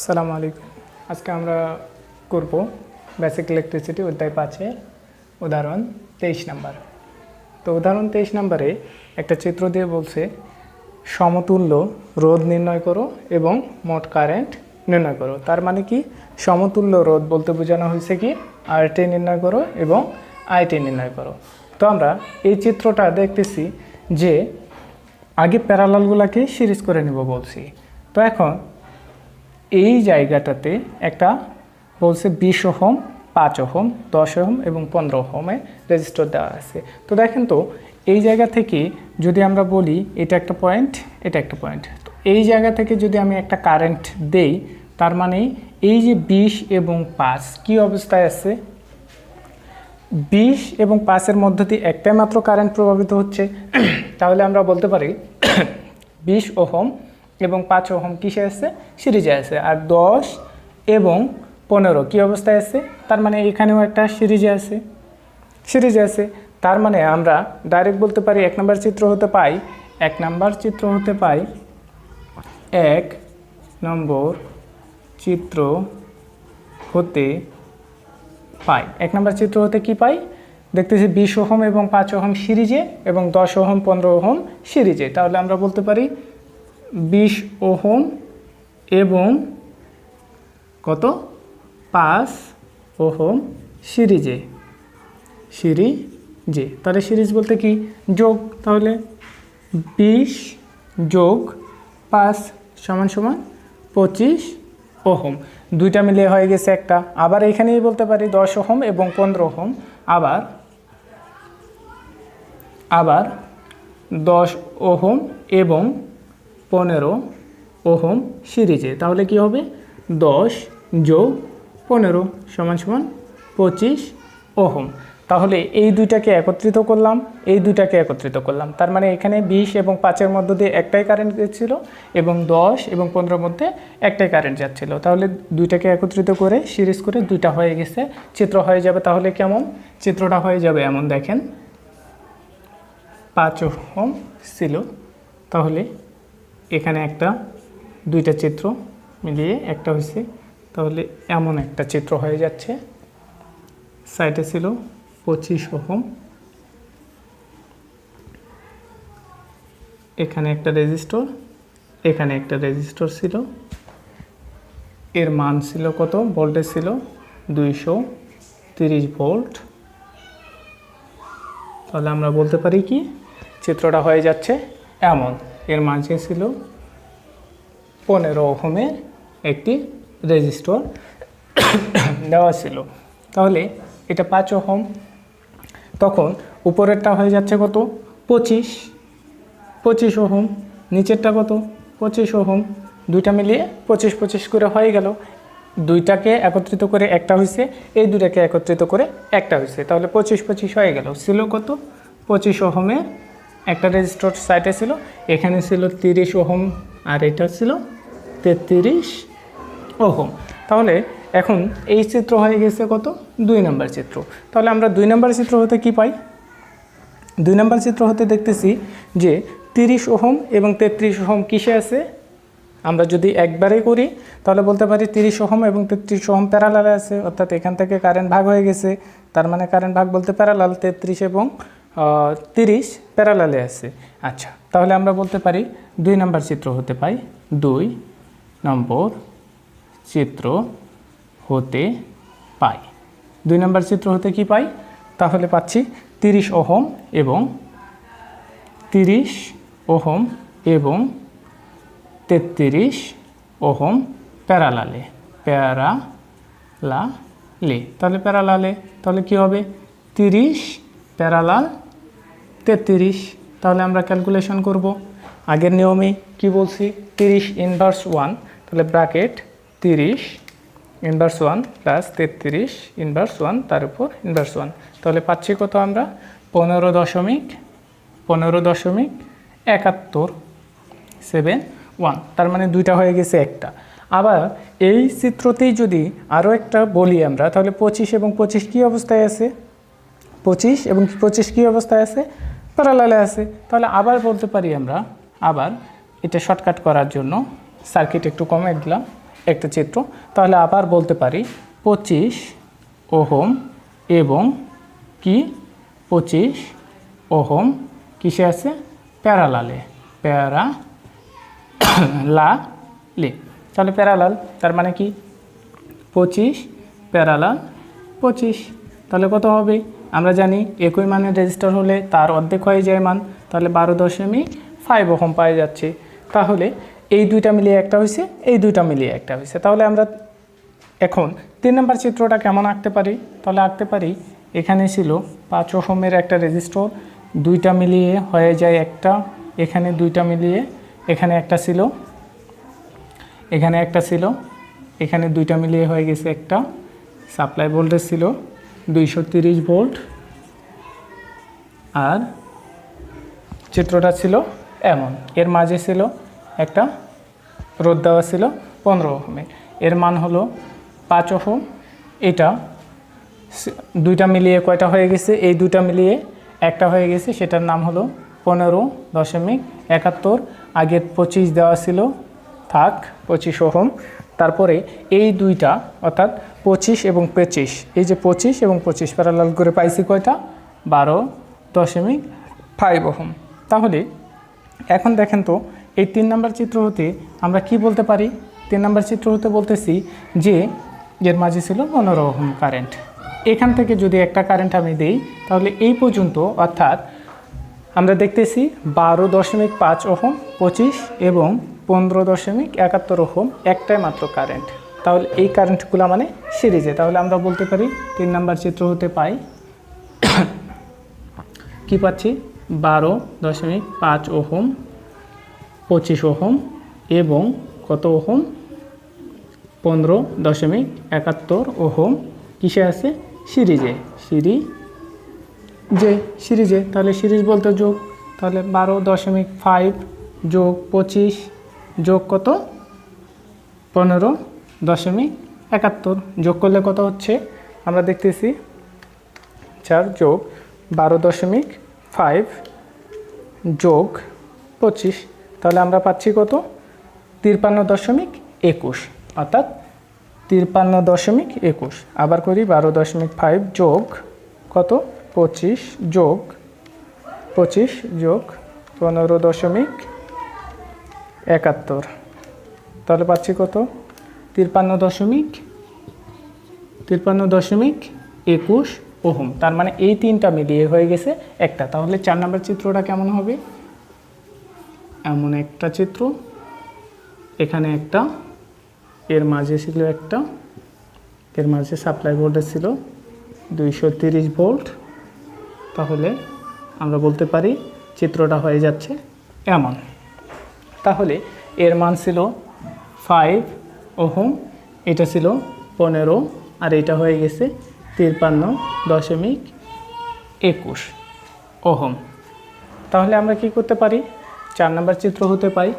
আসসালামু আলাইকুম। আজকে আমরা করব বেসিক ইলেকট্রিসিটি অধ্যায় পাঁচে উদাহরণ তেইশ নাম্বার। তো উদাহরণ তেইশ নাম্বারে একটা চিত্র দিয়ে বলছে, সমতুল্য রোধ নির্ণয় করো এবং মোট কারেন্ট নির্ণয় করো। তার মানে কি? সমতুল্য রোধ বলতে বোঝানো হয়েছে কি? আরটি নির্ণয় করো এবং আইটি নির্ণয় করো। তো আমরা এই চিত্রটা দেখতেছি যে আগে প্যারালালগুলোকে সিরিজ করে নেব বলছি। তো এখন এই জায়গাটাতে একটা বলছে বিশ ওহম, পাঁচ ওহম, দশ ওহম এবং পনেরো ওহমে রেজিস্টার দেওয়া আছে। তো দেখেন তো, এই জায়গা থেকে যদি আমরা বলি এটা একটা পয়েন্ট, এটা একটা পয়েন্ট। তো এই জায়গা থেকে যদি আমি একটা কারেন্ট দেই, তার মানে এই যে বিশ এবং পাঁচ কি অবস্থায় আছে? বিশ এবং পাঁচের মধ্য দিয়ে একটাই মাত্র কারেন্ট প্রভাবিত হচ্ছে। তাহলে আমরা বলতে পারি বিশ ওহম এবং পাঁচ ওহম কিসে আছে? সিরিজে আছে। আর দশ এবং পনেরো কী অবস্থায় আছে? তার মানে এখানেও একটা সিরিজে আছে। সিরিজে আছে। তার মানে আমরা ডাইরেক্ট বলতে পারি এক নম্বর চিত্র হতে পাই, এক নম্বর চিত্র হতে পাই এক নম্বর চিত্র হতে পাই। এক নম্বর চিত্র হতে কি পাই? দেখতেছি বিশ ওহম এবং পাঁচ ওহম সিরিজে এবং দশ ওহম, পনেরো ওহম সিরিজে। তাহলে আমরা বলতে পারি বিশ ওহম এবং কত? পাঁচ ওহম সিরিজে। সিরিজে। তাহলে সিরিজ বলতে কি? যোগ তাহলে বিশ যোগ পাঁচ সমান সমান পঁচিশ ওহম। দুইটা মিলে হয়ে গেছে একটা। আবার এখানেই বলতে পারি দশ ওহম এবং পনেরো ওহম। আবার আবার দশ ওহম এবং পনেরো ওহম সিরিজে। তাহলে কি হবে? দশ যোগ পনেরো সমান সমান পঁচিশ ওহম। তাহলে এই দুইটাকে একত্রিত করলাম, এই দুইটাকে একত্রিত করলাম। তার মানে এখানে বিশ এবং পাঁচের মধ্য দিয়ে একটাই কারেন্ট যাচ্ছিল এবং দশ এবং পনেরোর মধ্যে একটাই কারেন্ট যাচ্ছিল। তাহলে দুইটাকে একত্রিত করে, সিরিজ করে দুইটা হয়ে গেছে। চিত্র হয়ে যাবে তাহলে কেমন? চিত্রটা হয়ে যাবে এমন দেখেন। পাঁচ ওহম ছিল। তাহলে এখানে একটা, দুইটা চিত্র মিলিয়ে একটা হয়েছে। তাহলে এমন একটা চিত্র হয়ে যাচ্ছে। সাইডে ছিল পঁচিশ ওহম। এখানে একটা রেজিস্টর, এখানে একটা রেজিস্টর ছিল। এর মান ছিল কত? ভোল্টেজ ছিল দুইশো তিরিশ ভোল্ট। তাহলে আমরা বলতে পারি কি? চিত্রটা হয়ে যাচ্ছে এমন। এর মাঝে ছিল পনেরো ওহমের একটি রেজিস্টর দেওয়া ছিল। তাহলে এটা পাঁচ ওহম। তখন উপরেরটা হয়ে যাচ্ছে কত? পঁচিশ। পঁচিশ ওহম। নিচেরটা কত? পঁচিশ ওহম। দুইটা মিলিয়ে পঁচিশ পঁচিশ করে হয়ে গেল। দুইটাকে একত্রিত করে একটা হয়েছে, এই দুটাকে একত্রিত করে একটা হয়েছে। তাহলে পঁচিশ পঁচিশ হয়ে গেল। ছিল কত? পঁচিশ ওহমের একটা রেজিস্টার সাইটে ছিল, এখানে ছিল তিরিশ ওহম, আর এটা ছিল তেত্রিশ ওহম। তাহলে এখন এই চিত্র হয়ে গেছে কত? দুই নম্বর চিত্র। তাহলে আমরা দুই নম্বর চিত্র হতে কি পাই? দুই নম্বর চিত্র হতে দেখতেছি যে তিরিশ ওহম এবং তেত্রিশ ওহম কিসে আছে? আমরা যদি একবারে করি, তাহলে বলতে পারি তিরিশ ওহম এবং তেত্রিশ ওহম প্যারালালে আছে, অর্থাৎ এখান থেকে কারেন্ট ভাগ হয়ে গেছে, তার মানে কারেন্ট ভাগ বলতে প্যারালাল তেত্রিশ এবং তিরিশ প্যারালালে আছে। আচ্ছা তাহলে আমরা বলতে পারি দুই নম্বর চিত্র হতে পাই। দুই নম্বর চিত্র হতে পাই। দুই নম্বর চিত্র হতে কি পাই? তাহলে পাচ্ছি তিরিশ ওহম এবং তিরিশ ওহম এবং তেত্রিশ ওহম প্যারালালে। প্যারালালে। তাহলে প্যারালালে তাহলে কি হবে? তিরিশ প্যারালাল তেত্রিশ, তাহলে আমরা ক্যালকুলেশন করব। আগের নিয়মে কি বলছি? তিরিশ ইনভার্স ওয়ান তাহলে ব্র্যাকেট তিরিশ ইনভার্স ওয়ান প্লাস তেত্রিশ ইনভার্স ওয়ান তার উপর ইনভার্স ওয়ান তাহলে পাচ্ছি কত আমরা? পনেরো দশমিক পনেরো দশমিক একাত্তর সেভেন ওয়ান তার মানে দুইটা হয়ে গেছে একটা। আবার এই চিত্রতেই যদি আরও একটা বলি আমরা, তাহলে পঁচিশ এবং পঁচিশ কী অবস্থায় আছে? পঁচিশ এবং পঁচিশ কী অবস্থায় আছে? প্যারালালে আছে। তাহলে আবার বলতে পারি আমরা, আবার এটা শর্টকাট করার জন্য সার্কিট একটু কমে দিলাম, একটা চিত্র। তাহলে আবার বলতে পারি পঁচিশ ওহম এবং কি? পঁচিশ ওহম কিসে আছে? প্যারালালে। প্যারা লা লে তাহলে প্যারালাল, তার মানে কি? পঁচিশ, প্যারালাল, পঁচিশ। তাহলে কত হবে? আমরা জানি একই মানের রেজিস্টার হলে তার অর্ধেক হয়ে যায় মান, তাহলে বারো দশমিক ফাইভ ওহম পাওয়া যাচ্ছে। তাহলে এই দুইটা মিলিয়ে একটা হয়েছে, এই দুইটা মিলিয়ে একটা হয়েছে। তাহলে আমরা এখন তিন নম্বর চিত্রটা কেমন আঁকতে পারি? তাহলে আঁকতে পারি, এখানে ছিল পাঁচ ওহমের একটা রেজিস্টর দুইটা মিলিয়ে হয়ে যায় একটা, এখানে দুইটা মিলিয়ে, এখানে একটা ছিল, এখানে একটা ছিল, এখানে দুইটা মিলিয়ে হয়ে গেছে একটা সাপ্লাই ভোল্টেজ ছিল দুইশো ভোল্ট। আর চিত্রটা ছিল এমন। এর মাঝে ছিল একটা রোদ দেওয়া ছিল পনেরো ওহমের। এর মান হলো পাঁচ ওহম। এটা দুইটা মিলিয়ে কয়টা হয়ে গেছে? এই দুইটা মিলিয়ে একটা হয়ে গেছে। সেটার নাম হলো পনেরো দশমিক একাত্তর। আগের পঁচিশ দেওয়া ছিল থাক, পঁচিশ ওহম। তারপরে এই দুইটা, অর্থাৎ পঁচিশ এবং পঁচিশ, এই যে পঁচিশ এবং পঁচিশ প্যারালাল করে পাইছি কয়টা? বারো দশমিক ফাইভ ওহম। তাহলে এখন দেখেন তো, এই তিন নাম্বার চিত্র হতে আমরা কি বলতে পারি? তিন নাম্বার চিত্র হতে বলতেছি যে, এর মাঝে ছিল পনেরো ওহম কারেন্ট এখান থেকে যদি একটা কারেন্ট আমি দেই, তাহলে এই পর্যন্ত, অর্থাৎ আমরা দেখতেছি বারো দশমিক পাঁচ ওহম, পঁচিশ এবং পনেরো দশমিক একাত্তর ওহম, একটাই মাত্র কারেন্ট তাহলে এই কারেন্টগুলো মানে সিরিজে। তাহলে আমরা বলতে পারি তিন নাম্বার চিত্র হতে পাই। কি পাচ্ছি? বারো দশমিক পাঁচ ওহম, পঁচিশ ওহম এবং কত ওহম? পনেরো দশমিক একাত্তর ওহম। কিসে আছে? সিরিজে। সিরি যে সিরিজে। তাহলে সিরিজ বলতে যোগ। তাহলে বারো দশমিক ফাইভ যোগ পঁচিশ যোগ কত? পনেরো দশমিক একাত্তর। যোগ করলে কত হচ্ছে? আমরা দেখতেছি চার যোগ বারো দশমিক ফাইভ যোগ পঁচিশ। তাহলে আমরা পাচ্ছি কত? তিরপান্ন দশমিক একুশ। অর্থাৎ তিরপান্ন দশমিক একুশ। আবার করি বারো দশমিক ফাইভ যোগ কত? পঁচিশ যোগ পঁচিশ যোগ পনেরো দশমিক একাত্তর। তাহলে পাচ্ছি কত? তিরপান্ন দশমিক তিরপান্ন দশমিক একুশ ওহম। তার মানে এই তিনটা মিলিয়ে হয়ে গেছে একটা। তাহলে চার নম্বর চিত্রটা কেমন হবে? এমন একটা চিত্র, এখানে একটা, এর মাঝে ছিল একটা, এর মাঝে সাপ্লাই ভোল্টেজ ছিল দুইশো তিরিশ ভোল্ট তাহলে আমরা বলতে পারি চিত্রটা হয়ে যাচ্ছে এমন। তাহলে এর মান ছিল ফাইভ ওহম, এটা ছিল পনেরো, আর এটা হয়ে গেছে তিরপান্ন দশমিক একুশ ওহম। তাহলে আমরা কি করতে পারি? চার নম্বর চিত্র হতে পাই।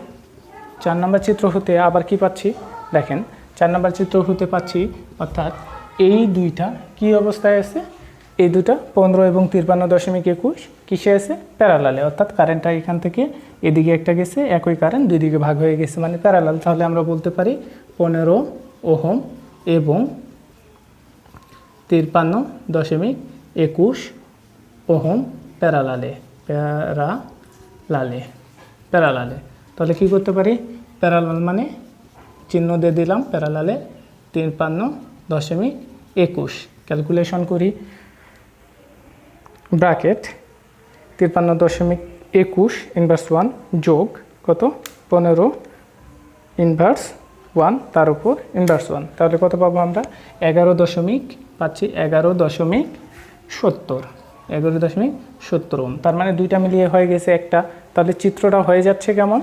চার নম্বর চিত্র হতে আবার কি পাচ্ছি? দেখেন, চার নম্বর চিত্র হতে পাচ্ছি, অর্থাৎ এই দুইটা কি অবস্থায় আছে? এই দুটো, পনেরো এবং তিরপান্ন দশমিক একুশ, কিসে আছে? প্যারালালে। অর্থাৎ কারেন্টটা এখান থেকে এদিকে একটা গেছে, একই কারেন্ট দুই দিকে ভাগ হয়ে গেছে। মানে প্যারালাল, তাহলে আমরা বলতে পারি পনেরো ওহম এবং তিরপান্ন দশমিক একুশ ওহম প্যারালালে। প্যারালালে। প্যারালালে। তাহলে কি করতে পারি? প্যারালাল মানে চিহ্ন দিয়ে দিলাম, প্যারালালে তিরপান্ন দশমিক একুশ। ক্যালকুলেশন করি। ব্র্যাকেট তিরপান্ন দশমিক একুশ ইনভার্স ওয়ান যোগ কত? পনেরো ইনভার্স ওয়ান তার উপর ইনভার্স ওয়ান তাহলে কত পাবো আমরা? এগারো দশমিক, পাচ্ছি এগারো দশমিক সত্তর। এগারো দশমিক সত্তর ওম। তার মানে দুইটা মিলিয়ে হয়ে গেছে একটা। তাহলে চিত্রটা হয়ে যাচ্ছে কেমন?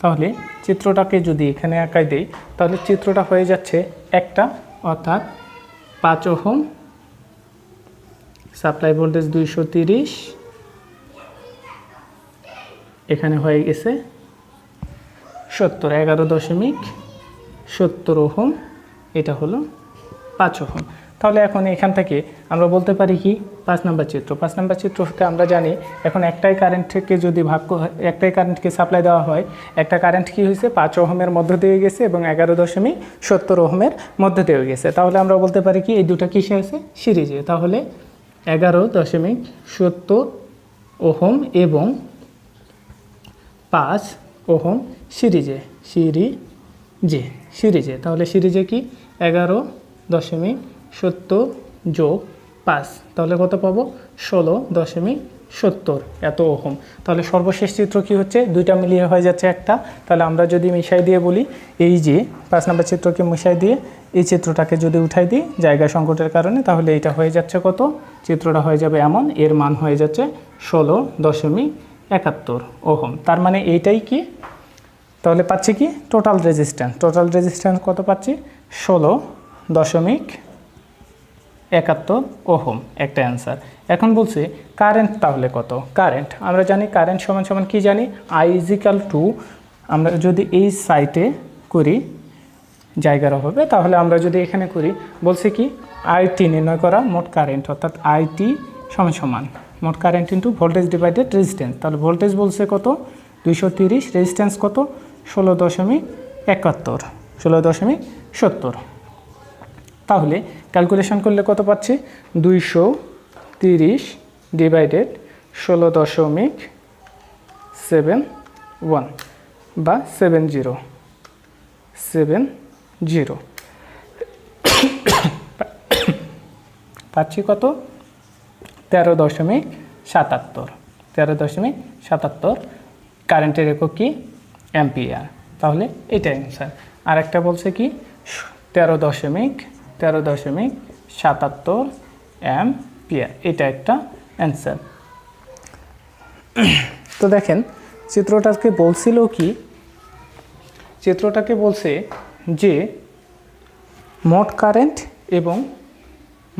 তাহলে চিত্রটাকে যদি এখানে আঁকাই দেই, তাহলে চিত্রটা হয়ে যাচ্ছে একটা, অর্থাৎ পাঁচ ওহম সাপ্লাই ভোল্টেজ দুইশো তিরিশ। এখানে হয়ে গেছে সত্তর, এগারো দশমিক সত্তর ওহম। এটা হলো পাঁচ ওহম। তাহলে এখন এখান থেকে আমরা বলতে পারি কি? পাঁচ নাম্বার চিত্র। পাঁচ নাম্বার চিত্র হতে আমরা জানি, এখন একটাই কারেন্ট থেকে যদি ভাগ একটাই কারেন্টকে সাপ্লাই দেওয়া হয়, একটা কারেন্ট কি হয়েছে? পাঁচ ওহমের মধ্য দিয়ে গেছে এবং এগারো দশমিক সত্তর ওহমের মধ্য দিয়ে গেছে। তাহলে আমরা বলতে পারি কি, এই দুটো কিসে আছে? সিরিজে। তাহলে এগারো দশমিক সত্তর ওহম এবং পাঁচ ওহম সিরিজে সিরিজে সিরিজে। তাহলে সিরিজে কি? এগারো দশমিক সত্তর যোগ পাঁচ। তাহলে কত পাবো? ষোলো দশমিক সত্তর, এত ওহম। তাহলে সর্বশেষ চিত্র কি হচ্ছে? দুইটা মিলিয়ে হয়ে যাচ্ছে একটা। তাহলে আমরা যদি মিশাই দিয়ে বলি, এই যে পাঁচ নম্বর চিত্রকে মিশাই দিয়ে এই চিত্রটাকে যদি উঠাই দিই জায়গা সংকটের কারণে, তাহলে এইটা হয়ে যাচ্ছে কত? চিত্রটা হয়ে যাবে এমন, এর মান হয়ে যাচ্ছে ষোলো দশমিক একাত্তর ওহম। তার মানে এইটাই কি? তাহলে পাচ্ছি কি? টোটাল রেজিস্ট্যান্স টোটাল রেজিস্ট্যান্স কত পাচ্ছি? ষোলো দশমিক একাত্তর ওহম। একটা অ্যান্সার এখন বলছি কারেন্ট তাহলে কত? কারেন্ট আমরা জানি কারেন্ট সমান সমান কি জানি? আই ইজিক্যাল টু আমরা যদি এই সাইটে করি, জায়গার অভাবে, তাহলে আমরা যদি এখানে করি, বলছি কি? আইটি নির্ণয় করা মোট কারেন্ট অর্থাৎ আইটি সমান সমান। মোট current into voltage divided resistance তাহলে ভোল্টেজ বলছে কত? দুইশো তিরিশ রেজিস্ট্যান্স কত? ষোলো দশমিক একাত্তর, ষোলো দশমিক সত্তর। তাহলে ক্যালকুলেশন করলে কত পাচ্ছি? দুইশো তিরিশ ডিভাইডেড ষোলো দশমিক সেভেন ওয়ান বা সেভেন জিরো সেভেন জিরো পাচ্ছি কত? তেরো দশমিক সাতাত্তর। তেরো দশমিক সাতাত্তর। কারেন্টের একক কি? অ্যাম্পিয়ার। তাহলে এটা অ্যান্সার আর একটা বলছে কি? তেরো দশমিক তেরো দশমিক সাতাত্তর অ্যাম্পিয়ার এটা একটা অ্যান্সার তো দেখেন, চিত্রটাকে বলছিল কি? চিত্রটাকে বলছে যে মোট কারেন্ট এবং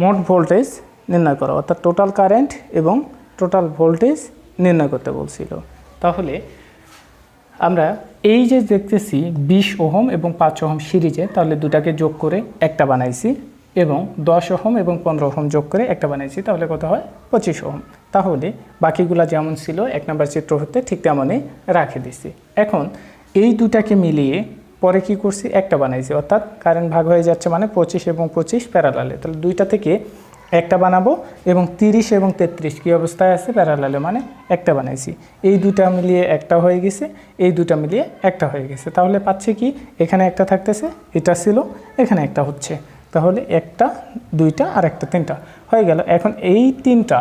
মোট ভোল্টেজ নির্ণয় করা, অর্থাৎ টোটাল কারেন্ট এবং টোটাল ভোল্টেজ নির্ণয় করতে বলছিল। তাহলে আমরা এই যে দেখতেছি বিশ ওহম এবং পাঁচ ওহম সিরিজে, তাহলে দুটাকে যোগ করে একটা বানাইছি। এবং দশ ওহম এবং পনেরো ওহম যোগ করে একটা বানিয়েছি তাহলে কত হয়? পঁচিশ ওহম। তাহলে বাকিগুলা যেমন ছিল, এক নম্বর চিত্র হতে ঠিক তেমনই রাখে দিছি। এখন এই দুটাকে মিলিয়ে পরে কি করছি? একটা বানাইছি, অর্থাৎ কারেন্ট ভাগ হয়ে যাচ্ছে মানে পঁচিশ এবং পঁচিশ প্যারালালে তাহলে দুইটা থেকে একটা বানাবো এবং তিরিশ এবং তেত্রিশ, কী অবস্থায় আছে? প্যারালালে মানে একটা বানাইছি। এই দুটা মিলিয়ে একটা হয়ে গেছে, এই দুটা মিলিয়ে একটা হয়ে গেছে। তাহলে পাচ্ছে কি? এখানে একটা থাকতেছে, এটা ছিল, এখানে একটা হচ্ছে। তাহলে একটা, দুইটা আর একটা তিনটা। হয়ে গেল। এখন এই তিনটা,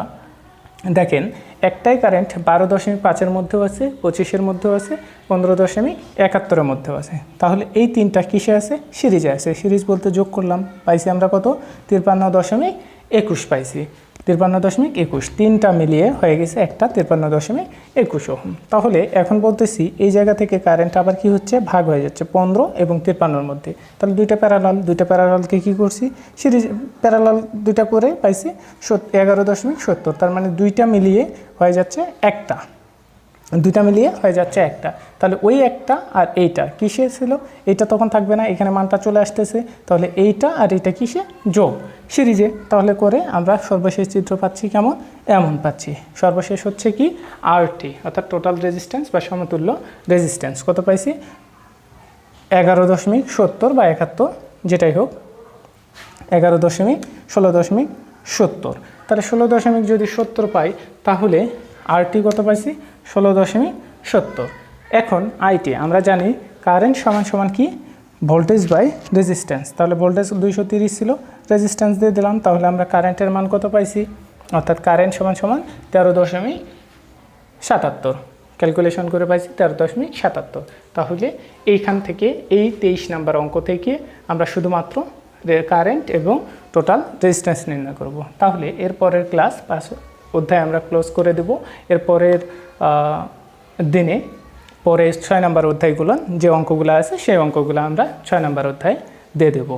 দেখেন, একটাই কারেন্ট বারো দশমিক পাঁচের মধ্যেও আছে, পঁচিশের মধ্যেও আছে, পনেরো দশমিক একাত্তরের মধ্যেও আছে। তাহলে এই তিনটা কিসে আছে? সিরিজে আছে। সিরিজ বলতে যোগ করলাম। পাইছি আমরা কত? তিরপান্ন দশমিক একুশ পাইছি। তিরপান্ন দশমিক একুশ। তিনটা মিলিয়ে হয়ে গেছে একটা তিরপান্ন দশমিক একুশ ওহম। তাহলে এখন বলতেছি এই জায়গা থেকে কারেন্ট আবার কি হচ্ছে? ভাগ হয়ে যাচ্ছে পনেরো এবং তিরপান্নর মধ্যে। তাহলে দুইটা প্যারালাল দুইটা প্যারালালকে কি করছি? সিরিজ প্যারালাল দুইটা করে পাইছি এগারো দশমিক সত্তর। তার মানে দুইটা মিলিয়ে হয়ে যাচ্ছে একটা। দুইটা মিলিয়ে হয়ে যাচ্ছে একটা। তাহলে ওই একটা আর এইটা কিসে ছিল? এইটা তখন থাকবে না, এখানে মানটা চলে আসতেছে। তাহলে এইটা আর এইটা কিসে? যোগ। সিরিজে তাহলে করে আমরা সর্বশেষ চিত্র পাচ্ছি কেমন? এমন পাচ্ছি। সর্বশেষ হচ্ছে কি? আরটি অর্থাৎ টোটাল রেজিস্ট্যান্স বা সমতুল্য রেজিস্ট্যান্স কত পাইছি? এগারো দশমিক সত্তর বা একাত্তর, যেটাই হোক। এগারো দশমিক ষোলো দশমিক সত্তর। তাহলে ষোলো দশমিক যদি সত্তর পাই, তাহলে আরটি কত পাইছি? ষোলো দশমিক সত্তর। এখন আইটি আমরা জানি কারেন্ট সমান সমান কি? ভোল্টেজ বাই রেজিস্ট্যান্স তাহলে ভোল্টেজ দুইশো তিরিশ ছিল রেজিস্ট্যান্স দিয়ে দিলাম, তাহলে আমরা কারেন্টের মান কত পাইছি? অর্থাৎ কারেন্ট সমান সমান তেরো দশমিক সাতাত্তর। ক্যালকুলেশন করে পাইছি তেরো দশমিক সাতাত্তর। তাহলে এইখান থেকে এই তেইশ নাম্বার অঙ্ক থেকে আমরা শুধুমাত্র কারেন্ট এবং টোটাল রেজিস্ট্যান্স নির্ণয় করব। তাহলে এরপরের ক্লাস পাঁচ অধ্যায় আমরা ক্লোজ করে দেব। এরপরের দিনে পরে ছয় নম্বর অধ্যায়গুলো যে অঙ্কগুলো আছে, সেই অঙ্কগুলো আমরা ছয় নম্বর অধ্যায় দিয়ে দেবো।